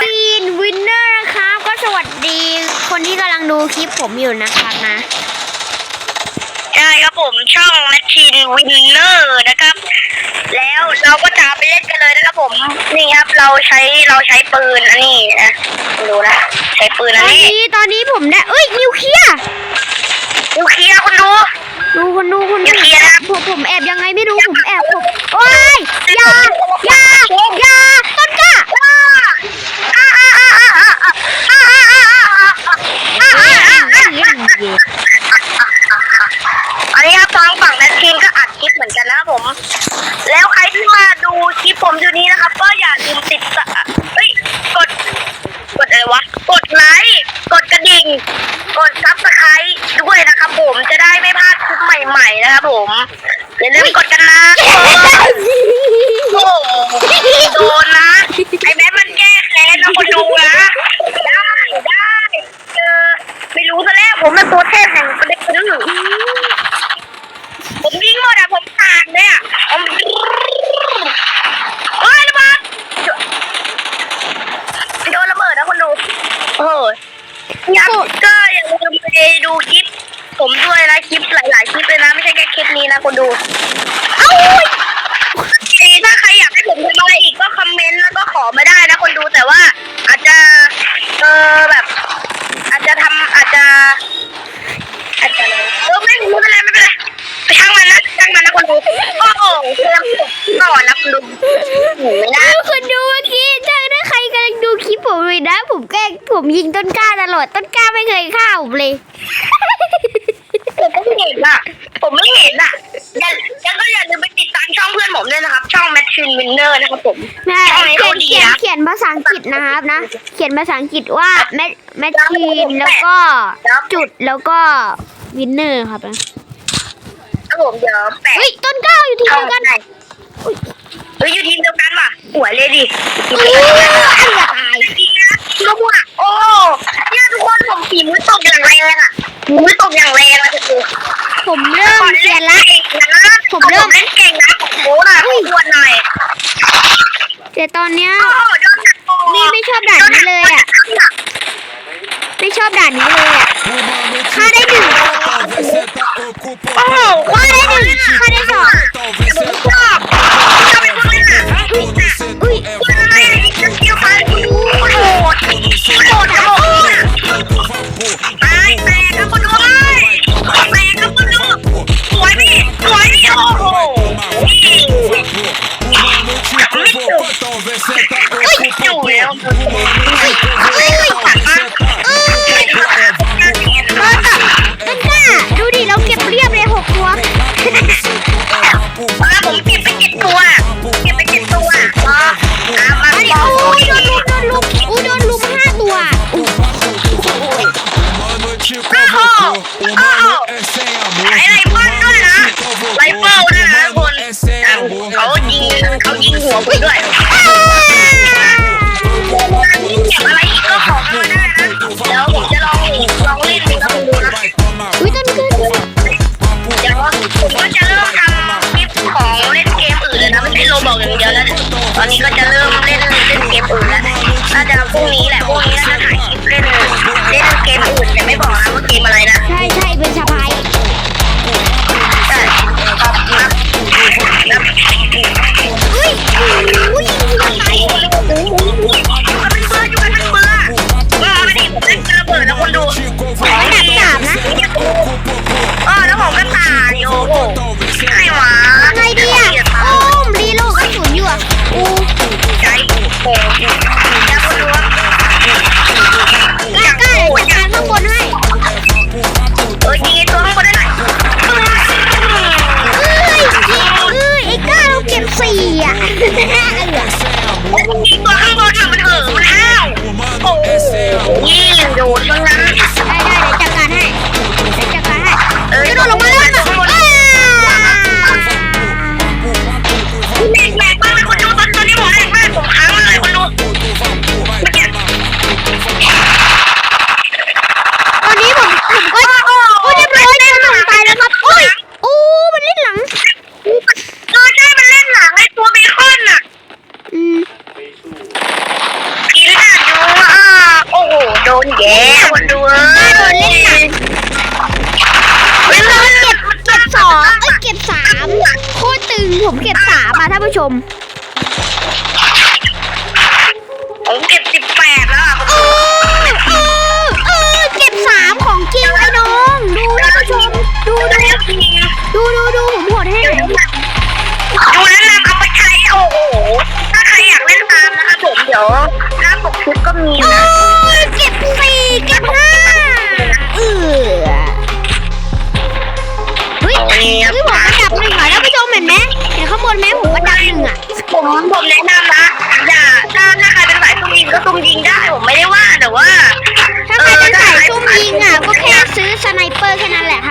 ซีนวินเนอร์นะครับ ก็สวัสดีคนที่กำลังดูคลิปผมอยู่นะครับนะใช่ครับผมช่องแมชชีนวินเนอร์นะครับ แล้วเราก็จะไปเล่นกันเลยนะครับผม นี่ครับเราใช้เราใช้ปืนอันนี้นะดูนะใช้ปืนตอัอนนนี้นี้ตอนนี้ผมได้เอ้ยนิวเคลียร์ดูเคลียร์คุณดู ดูคนดูคนนิดูวเคลียร์นะ ผมผมแอบยังไงไม่รู้ผมแอบผมโอ้ยอย่าอย่าอย่าต้นกล้า อ่าอันนี้ครับทางฝั่งแมชชีนก็อัดคลิปเหมือนกันนะครับผม แล้วใครที่มาดูคลิปผมอยู่นี้นะครับ ก็อย่าลืมติดตามเฮ้ยกด กดอะไรวะ กดไลค์กดกระดิ่ง กดซับสไครต์ด้วยนะครับผมจะได้ไม่พลาดคลิปใหม่ ๆ นะครับผมอย่าลืมกดกันนะโอ้โหโดนนะ ไอ้แม่มันแก้แค้นนะคนดูนะ ได้ได้เออไม่รู้ซะแล้วผมเป็นตัวเทพแห่งประเด็นดื้อผมยิงหมดอะผมผ่านเลยอะผมเฮ้ยระเบิด โดนระเบิดนะคนดู โอ้ยงั้นก็อย่าลืมไปดูคลิป ผมด้วยนะคลิปหลาย ๆ คลิปเลยนะ ไม่ใช่แค่คลิปนี้นะคนดู เอ้าถ้าใครอยากให้ผมทำอะไรอีกก็คอมเมนต์แล้วก็ขอมาได้นะคนดูแต่ว่า อาจจะ เออแบบ อาจจะทำอาจจะอาจจะอะไรเออไม่ไม่เป็นไรไม่เป็นไรไปช่างมันนะช่างมันนะคนดูโอ้โหเรื่องก่อนนะคนดูไม่ได้คนดูเมื่อกี้ถ้าถ้าใครกำลังดูคลิปผมเลยนะ ผมแกล้งผมยิงต้นกล้าตลอดต้นกล้าไม่เคยฆ่าผมเลยผมก็ไม่เห็นอะ ผมไม่เห็นอะ อย่าแล้วก็อย่าลืมไปติดตามช่องเพื่อนผมด้วยนะครับ ช่องแมทชินวินเนอร์นะครับผม ใช่ช่องนี้เขียเขานดีเขียนนะเขียนภาษาอังกฤษนะครับนะ เขียนภาษาอังกฤษว่าแมทแมทชีนแล้วก็จุดแล้วก็วินเนอร์ครับนะครับผมเดี๋ยวแปะเฮ้ยต้นกล้าอยู่ที่ช่อเดีงยวกันให้เฮ้ยอยู่ทีมเดียวกันว่ะสวยเลยดิอู้อันอย่าตายจริงนะลูกอะโอ้เนี่ยทุกคนผมฝีมือตกอย่างแรงอะฝีมือ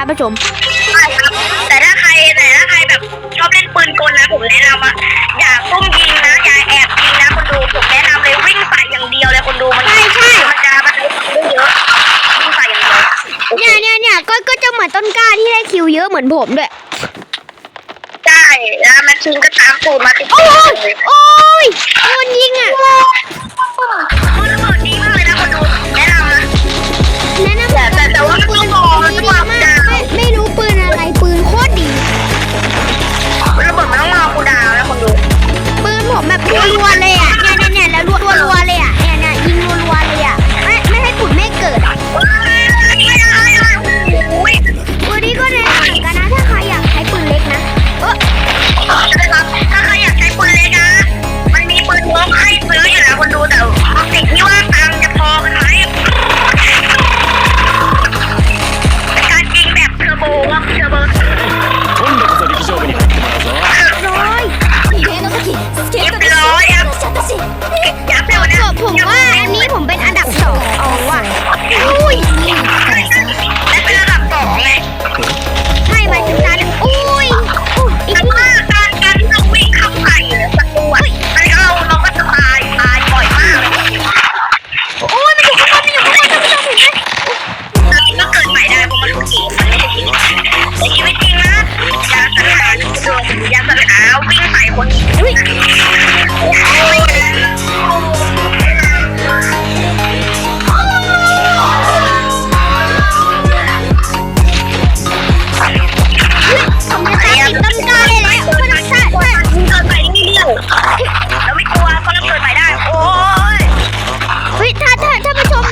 ครับผู้ชมใช่ครับ แต่ถ้าใครแต่ถ้าใครแบบชอบเล่นปืนกลนะผมแนะนำอะอย่าพุ่งยิงนะอย่าแอบยิงนะคนดูผมแนะนำเลยวิ่งใส่อย่างเดียวเลยคนดูมันใช่ใช่มันจะมันไม่เยอะวิ่งใส่อย่างเดียวเนี่ยเนี่ยเนี่ยก็ก็จะเหมือนต้นกล้าที่ได้คิวเยอะเหมือนผมด้วย ใช่แล้วมันชิงก็ตามสูตรมาติดโอ้โห ผมว่า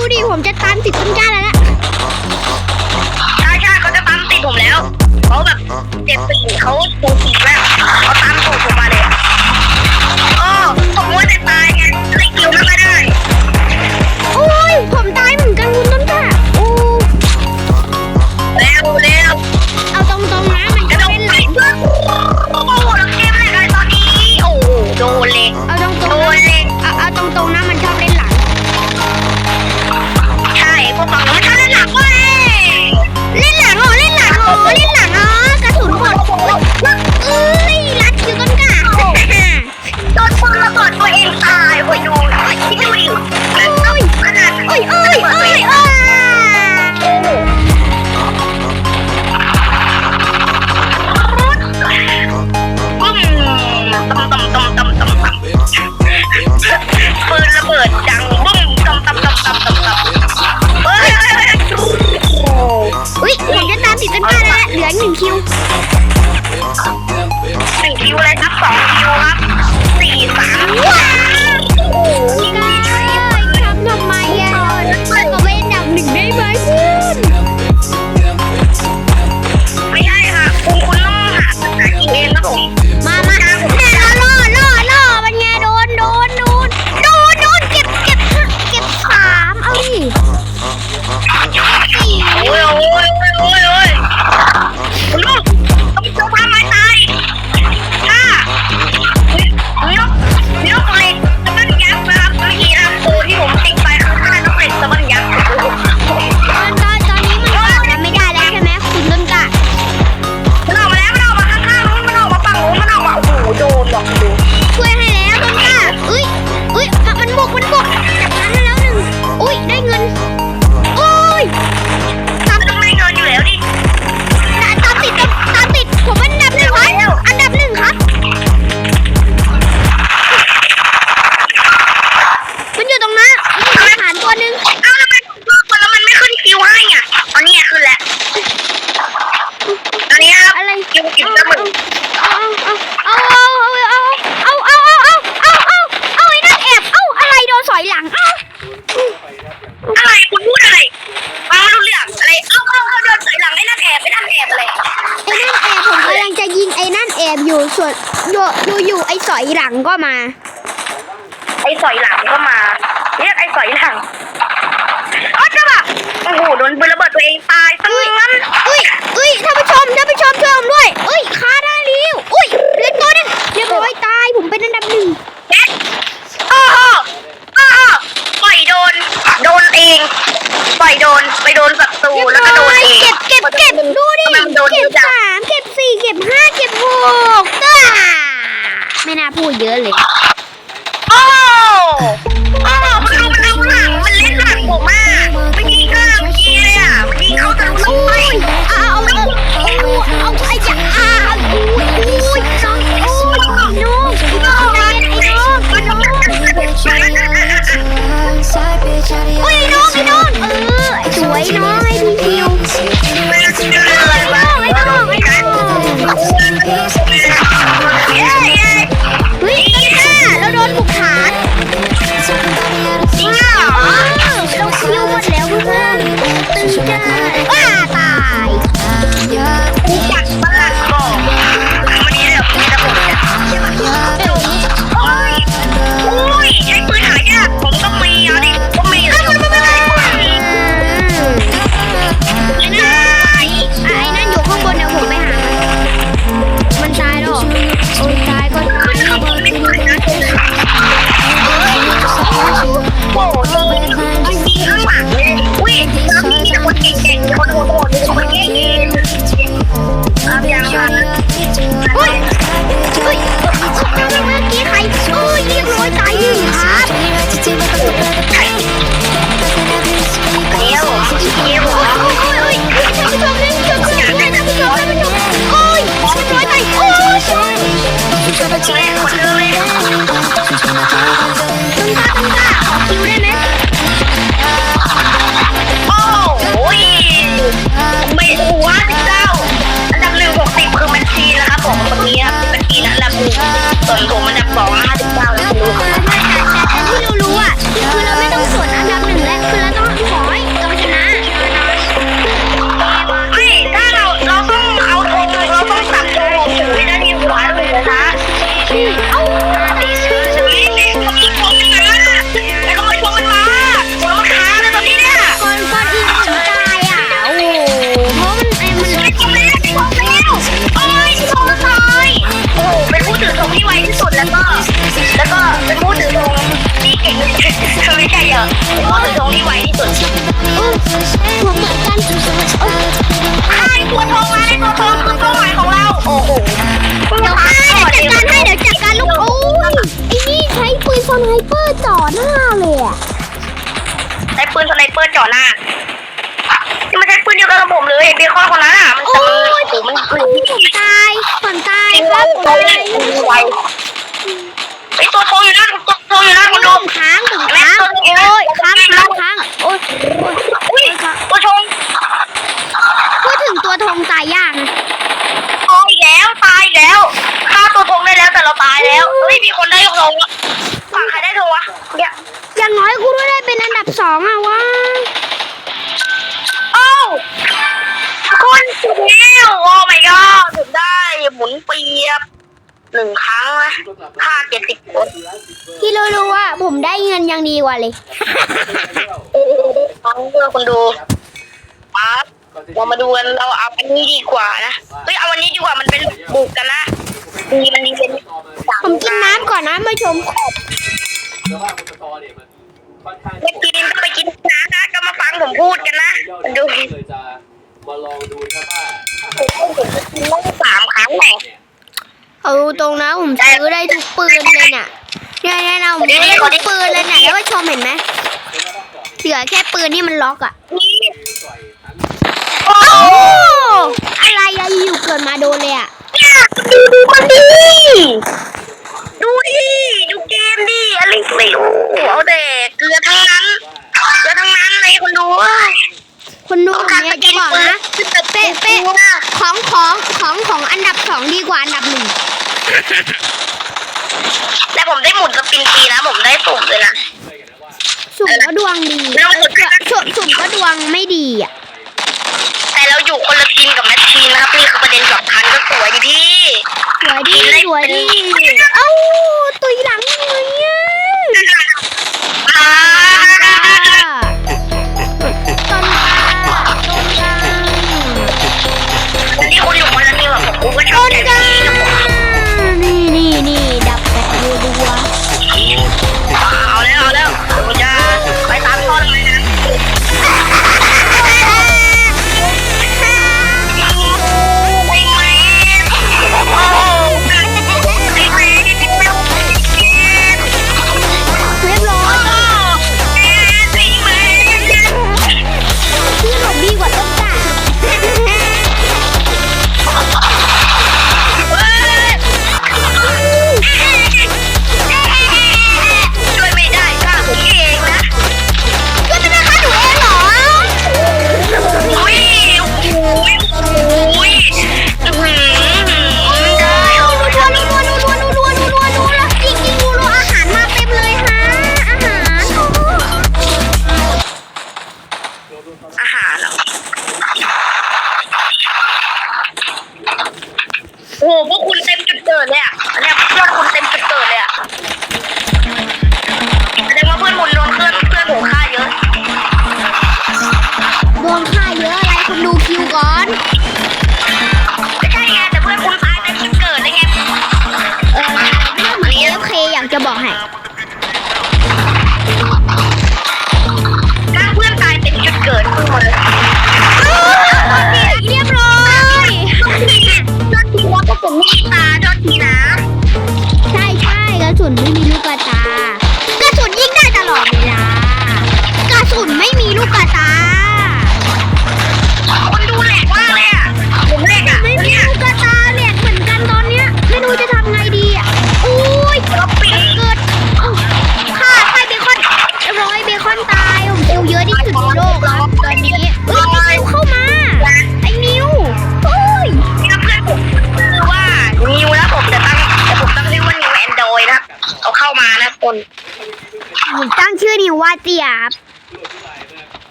ดูดิผมจะตามติดคุณย่าแล้วนะใช่ใช่เขาจะตามติดผมแล้วเขาแบบเจ็บปีเขาปูสีแล้ว ส่วนอยู่อยู่อยู่ไอ้สอยหลังก็มา ไอ้สอยหลังก็มา เรียกไอ้สอยหลังอ๋อจ้าป่ะโอ้โหโดนปืนระเบิด เยอะเลย เก่งที่สุดไม่ใช่เหรอเป็นผู้องที่ไวที่สุดเออผมเหมือนกันเออไอ้ตัวธงมาไอ้ตัวธงคือเป้าหมายของเรา โอ้โหเดี๋ยวให้เดี๋ยวจัดการให้เดี๋ยวจัดการลูกโอ้ยไอ้นี่ใช้ปืนสไนเปอร์จ่อหน้าเลยอะใช้ปืนสไนเปอร์จ่อหน้านี่มันใช้ปืนเดียวกันกับผมเลยเบคอนคนนั้นอะมันโอ้จะยโอ้โหมันผมตายผมตายครับผมตายไวไอตัวทองอยู่นั่นตัว ทงอยู่นั่นคุณดูผมค้างผมค้างโอ้ยค้างค้างค้างโอ้ยโอ้ยอุ้ยตัวทงพูดถึงตัวธงตายยากนะตายแล้วตายแล้วฆ่าตัวทงได้แล้วแต่เราตายแล้วเฮ้ยมีคนได้ทงฝั่งใครได้ทงวะเนี่ยอย่างน้อยกูก็ได้เป็นอันดับสองอะวะโอ้คนสุดแล้วโอ้ my god ถึงได้หมุนเปียบ หนึ่งครั้งนะฆ่าเจ็ดสิบคนที่รู้ๆว่าผมได้เงินยังดีกว่าเลยฟังเพื่อคนดูปั๊บเรามาดูกันเราเอาอันนี้ดีกว่านะเฮ้ยเอาอันนี้ดีกว่ามันเป็นบุกกันนะดีมันดีเป็นสามผมกินน้ำก่อนนะมาชมแล้วว่าบนสตอเนี่ยมันค่อนข้างไม่กินก็ไปกินน้ำนะก็มาฟังผมพูดกันนะดูเลยจะมาลองดูนะครับว่าต้องสามครั้งแหละ เอาตรงนะผมซื้อได้ทุกปืนเลยเนี่ยเนี่ยเนี่ยนะผมซื้อได้ทุกปืนเลยเนี่ยแล้วมาชมเห็นไหมเหลือแค่ปืนที่มันล็อกอะนี่โอ้อะไรอะอยู่เกิดมาโดนเลยอะเนี่ยดูดูมันดีดูดิดูเกมดิอะไรไม่รู้เอาแต่เกลือทั้งนั้นเกลือทั้งนั้นเลยคนดูว้ย คนดูผมเนี่ยจะบอกนะเป๊ะเป๊ะของของของของอันดับสองดีกว่าอันดับหนึ่งแต่ผมได้หมุนสปินฟรีนะผมได้ปุ่มเลยนะเคยกันนะว่าสุ่มก็ดวงดีเออสุ่มสุ่มก็ดวงไม่ดีอะแต่เราอยู่คนละทีมกับแมชชีนนะครับนี่คือประเด็นสำคัญก็สวยดีพี่สวยดีสวยดีเอ้าตุยหลังเลยเนี่ยอ่า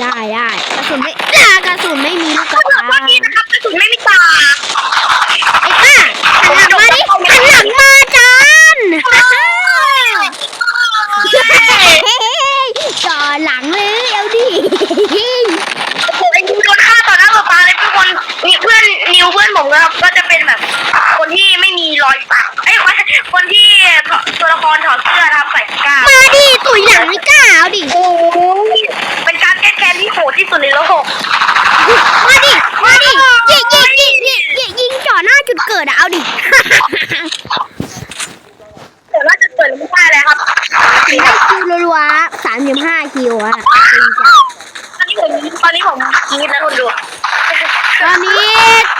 ได้ได้กระสุนไม่กระสุนไม่มีลูกก ข ระ อโท ตา ษทีนะครับกระสุนไม่มีตา ไอ้ป้าหันหลังมาดิหันหลังมาจานจอหลังเลยเอาดิ โอ้โหไอ้นิวโดนฆ่าต่อหน้าต่อตาเลยทุกคนนี่เพื่อนนิวเพื่อนผมนะครับก็จะเป็นแบบ คนที่ไม่มีรอยสักไอ้ยคนคนที่ตัวละครถอดเสื้อนะครับใส่กล้าม มาดิตุ๋ยหลังไม่กล้าเอาดิ โอ้ยเป็นการแก้แค้นที่โหดที่สุดในโลก มาดิมาดิยิงยิงยิงยิงยิงยิงจ่อหน้าจุดเกิดอะเอาดิ แต่ว่าจะเปิดไม่ได้เลยครับ คิวรัวๆสามสิบห้าคิวอะ จริงจังตอนนี้ผมตอนนี้ผมกรีดแล้วคุณดูตอนนี้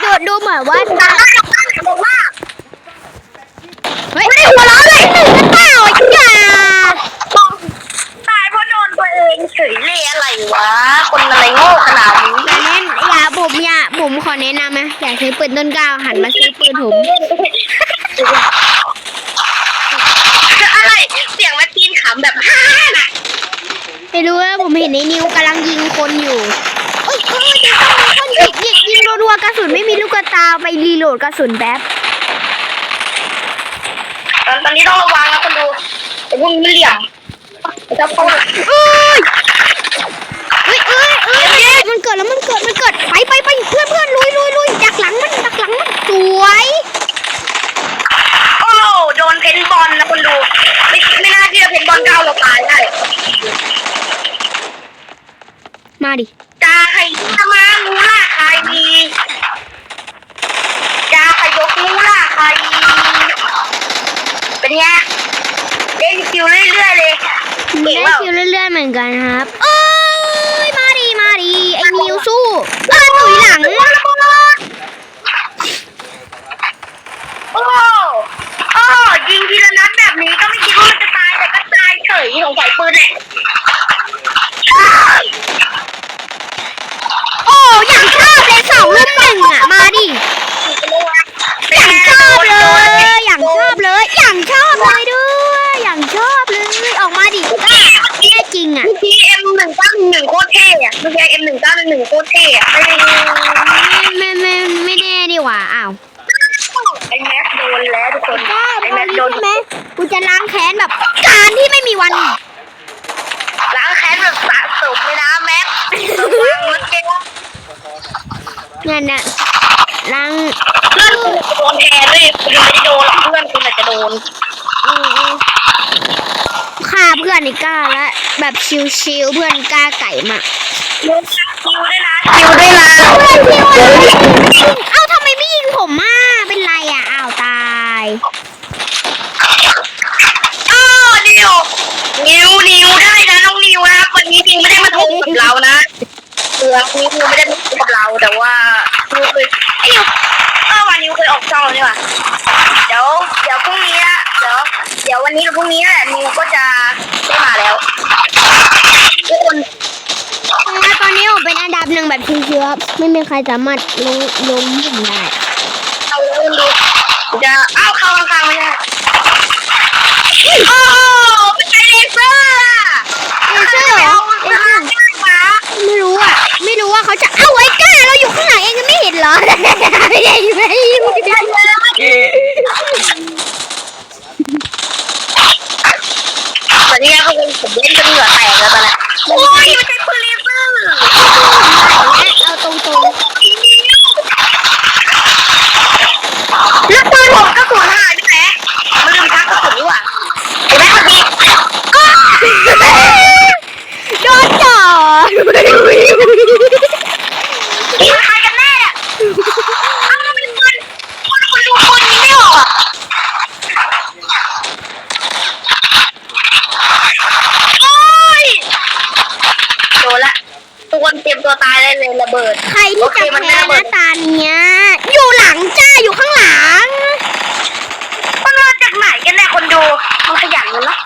ดูดูเหมือนว่าตาหน้าตาหน้าบอกว่าเฮ้ยหัวเราะเลยหนึ่งหรือเปล่าไอ้จ่าตายเพราะโดนตัวเองเฉยเลยอะไรวะ คนอะไรโง่ขนาดนี้อย่าเน้นอย่าผมอย่าผมขอแนะนำนะอย่าซื้อปืนต้นกล้าหันมาซื้อปืนผมอะไรเสียงแมชชีนขำแบบฮ่าน่ะไม่รู้ว่า ผมเห็นในนิวกำลังยิงคนอยู่เอ้ยเอ้ยยิงคนยิงยิงยิงรัวๆกระสุนไม่มีลูกกระตาไปรีโหลดกระสุนแป๊บตอนตอนนี้ต้องระวังนะคนดูไอ้พวกนี้เหลี่ยมจะโป้งเอ้ยเอ้ยเอ้ยเอ้ยมันเกิดแล้วมันเกิดมันเกิดไปไปไปเพื่อนเพื่อนลุยลุยลุยดักหลังมันดักหลังมันสวยโอ้โดนเพนบอลนะคนดูไม่ไม่น่าเชื่อเพนบอลก้าวเราตายได้ มาดิจาใครจะมางูล่าใครดีจาใครยกงูล่าใคร เป็นไงเล่นคิวเรื่อยๆเลยเก่งได้เปล่าคิวเรื่อยๆเหมือนกันครับเอ้ยมาดิมาดิไอ้นิวสู้เอ้ยตุยหลังโอ้โอ้ยิงทีละนัดแบบนี้ก็ไม่คิดว่ามันจะตายแต่ก็ตายเฉยข อย่างชอบเลยสองลุมหนึ่งอะ มาดิ อย่างชอบเลย อย่างชอบเลย อย่างชอบเลยด้วย อย่างชอบเลย ออกมาดิกล้แน่จริงอะ เมื่อกี้เอ็มหนึ่งเก้าหนึ่งโคตรเท่อะเมื่พีเอ็มหนึ่งเก้าหนึ่งโคตรเท่อะไม่ไม่ไม่ไม่แน่ดีกว่าอ้าวไอ้แม็กโดนแล้วทุกคน ไอ้แม็กโดนใช่ไหมกูจะล้างแค้นแบบ การที่ไม่มีวัน นั่นน่ะล้างเพื่อนคุณโดนแทนด้วยคุณยังไม่ได้โดนหรอกเพื่อนคุณอาจจะโดนเออเออฆ่าเพื่อนอีกกล้าและแบบชิวๆเพื่อนกล้าไก่มากคิวด้วยนะคิวด้วยนะเอ้าทำไมไม่ยิงผมอะเป็นไรอะอ้าวตายอ้าวนิวนิวนิวได้นะน้องนิวนะครับวันนี้จริงไม่ได้มาทงกับเรานะเออนิวไม่ได้มาทงกับเราแต่ว่านิวเคยไอ้นิวเออวันนิวเคยออกช่องนี่หว่าเดี๋ยวเดี๋ยวพรุ่งนี้นะเดี๋ยวเดี๋ยววันนี้กับพรุ่งนี้แหละนิวก็จะได้มาแล้วทุกคน แล้วตอนนี้ผมเป็นอันดับหนึ่งแบบชิวๆครับ ไม่มีใครสามารถลงลงผมได้เอาเล่นดูจะอ้าวเข้าข้างไม่ได้โอ้เป็นไงเลเซอร์อะเลเซอร์เหรอเลเซอร์ไม่รู้อะ ไม่รู้ว่าเขาจะ เอ้าไอ้ก้าเราอยู่ข้างหลังเองก็ไม่เห็นเหรอ ไม่ได้อยู่ไม่ได้อยู่ไม่ได้อยู่ ตอนนี้เขาเป็นผมเล่นจนเหงื่อแตกแล้วตอนนี้โอ้ยมันใช้ปืนเลเซอร์ เอาตรง แล้วปืนผมก็สูญหายด้วยแหละมันลืมชักกระสุนดีกว่าเห็นไหมเมื่อกี้ ๆโดนจ่อ ยิงใครกันแน่เนี่ยอ้าวมันเป็นปืนคนคนดูปืนนี้ไม่ออกอะโอ้ยโดนละทุกคนเตรียมตัวตายได้เลยระเบิด ใครที่จะแพ้หน้าตาเนี้ย อยู่หลังจ้าอยู่ข้างหลัง มันมาจากไหนกันแน่คนดูมันขยันเลยเนาะ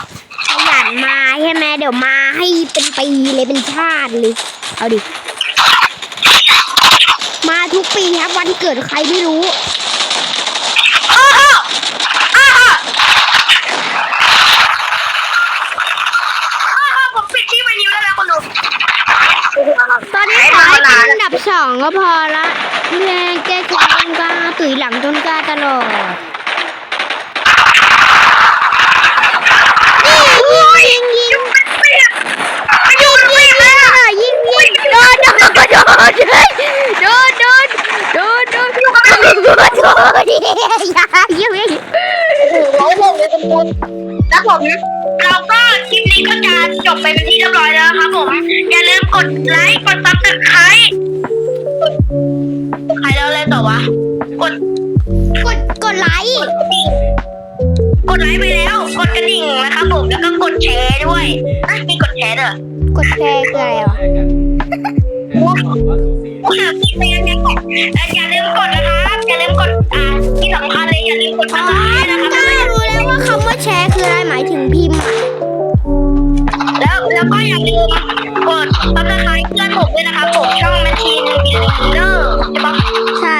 ขยันมาใช่ไหมเดี๋ยวมาให้เป็นปีเลยเป็นชาติเลย เอาดิ มาทุกปีครับวันเกิดใครไม่รู้อ้าวอ้าวอ้าวผมปิดที่ไวนิวได้แล้วคนดูตอนนี้ขอให้เป็นอันดับสองก็พอละแม่แก้แค้นต้นกล้าตุ๋ยหลังต้นกล้าตลอด ก็กระโดดเลยดูดูดูดูดูกระโดดกระโดดเยี่ยมร้อยหกเลยคุณคุณนะผมเราก็คลิปนี้ก็จะจบไปเป็นที่เรียบร้อยแล้วครับผม อย่าลืมกดไลค์กดซับสไครต์ใครแล้วเลยต่อวะกดกดกดไลค์กดไลค์ไปแล้ว กดกระดิ่งนะครับผมแล้วก็กดแชร์ด้วยอะมีกดแชร์เด้อกดแชร์คืออะไรวะ ว่าสูสีโอเคพี่เมย์เนี่ยอย่าลืมกดนะครับอย่าลืมกดอ่าที่สำคัญเลยอย่าลืมกดซับสไครต์นะครับกล้ารู้แล้วว่าคำว่าแชร์คืออะไรหมายถึงพิมพ์อะแล้วแล้วก็อย่าลืมกดซับสไครต์เพื่อนผมด้วยนะครับผมช่องแมชชีนบิลเลอร์ใช่ปะใช่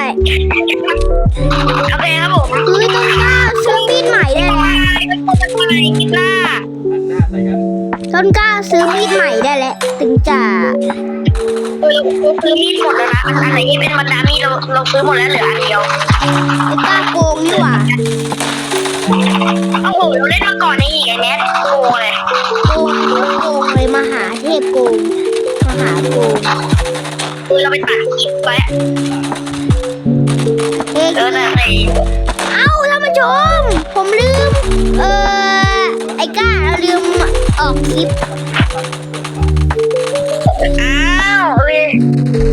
โอเคครับผมเฮ้ยต้นกล้าซื้อมีดใหม่ได้แล้วไปก็กดไปกินล่าหันหน้าใส่กันต้นกล้าซื้อมีดใหม่ได้แล้วถึงจะ เออเราซื้อมีดหมดแล้วนะอันไหนที่เป็นบรรดามีดเราเราซื้อหมดแล้วเหลืออันเดียวไอ้าโกงนี่หว่าโอ้โหเราเล่นมาก่อนในอีกไอ้เน็ตโอ้เลยโกงโกงเลยมหาเทพโกงมหาโกงคือเราไปตัดคลิปไว้เอ้ยเออแต่ไอ้เอ้าท่านผู้ชม ผมลืม เออไอ้ก้าเราลืมออกคลิป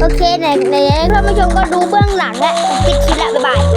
โอเคไหนไหนท่านผู้ชมก็ดูเบื้องหลังและปิดคลิปแล้วบ๊ายบาย